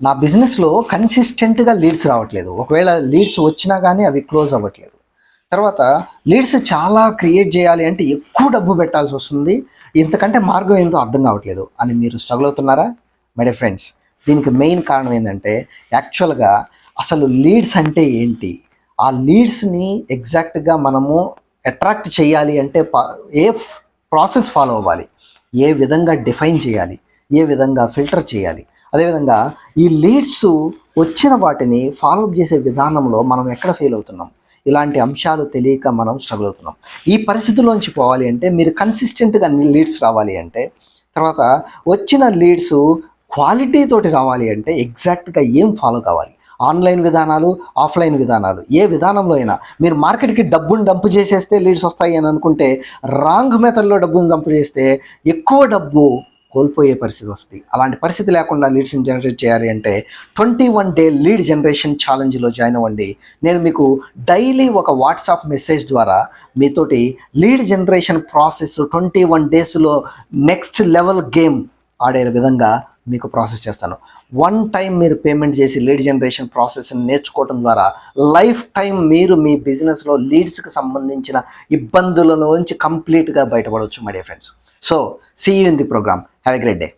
నా బిజినెస్లో కన్సిస్టెంట్గా లీడ్స్ రావట్లేదు. ఒకవేళ లీడ్స్ వచ్చినా కానీ అవి క్లోజ్ అవ్వట్లేదు. తర్వాత లీడ్స్ చాలా క్రియేట్ చేయాలి అంటే ఎక్కువ డబ్బు పెట్టాల్సి వస్తుంది. ఇంతకంటే మార్గం ఏందో అర్థం కావట్లేదు అని మీరు స్ట్రగుల్ అవుతున్నారా? మై డే ఫ్రెండ్స్ దీనికి మెయిన్ కారణం ఏంటంటే యాక్చువల్గా అసలు లీడ్స్ అంటే ఏంటి? ఆ లీడ్స్ని ఎగ్జాక్ట్గా మనము అట్రాక్ట్ చేయాలి అంటే ఏ ప్రాసెస్ ఫాలో అవ్వాలి. ఏ విధంగా డిఫైన్ చేయాలి? ఏ విధంగా ఫిల్టర్ చేయాలి? అదేవిధంగా ఈ లీడ్స్ వచ్చిన వాటిని ఫాలోఅప్ చేసే విధానంలో మనం ఎక్కడ ఫెయిల్ అవుతున్నాం? ఇలాంటి అంశాలు తెలియక మనం స్ట్రగుల్ అవుతున్నాం. ఈ పరిస్థితిలోంచి పోవాలి అంటే మీరు కన్సిస్టెంట్గా లీడ్స్ రావాలి అంటే తర్వాత వచ్చిన లీడ్స్ క్వాలిటీ తోటి రావాలి అంటే ఎగ్జాక్ట్గా ఏం ఫాలో కావాలి? ఆన్లైన్ విధానాలు ఆఫ్లైన్ విధానాలు ఏ విధానంలో అయినా మీరు మార్కెట్కి డబ్బును డంప్ చేసేస్తే లీడ్స్ వస్తాయి అని అనుకుంటే రాంగ్ మెథడ్లో డబ్బును డంప్ చేస్తే ఎక్కువ డబ్బు కోల్పోయే పరిస్థితి వస్తుంది. అలాంటి పరిస్థితి లేకుండా లీడ్స్ని జనరేట్ చేయాలి అంటే twenty one day lead generation ఛాలెంజ్లో join అవ్వండి. నేను మీకు డైలీ ఒక వాట్సాప్ మెసేజ్ ద్వారా మీతోటి lead generation process twenty one డేస్లో నెక్స్ట్ లెవెల్ గేమ్ ఆడే విధంగా మీకు ప్రాసెస్ చేస్తాను. వన్ టైం మీరు పేమెంట్ చేసి లీడ్ జనరేషన్ ప్రాసెస్ని నేర్చుకోవడం ద్వారా లైఫ్ టైం మీరు మీ బిజినెస్లో లీడ్స్కి సంబంధించిన ఇబ్బందులలోంచి కంప్లీట్గా బయటపడవచ్చు my dear friends so see in the program have a great day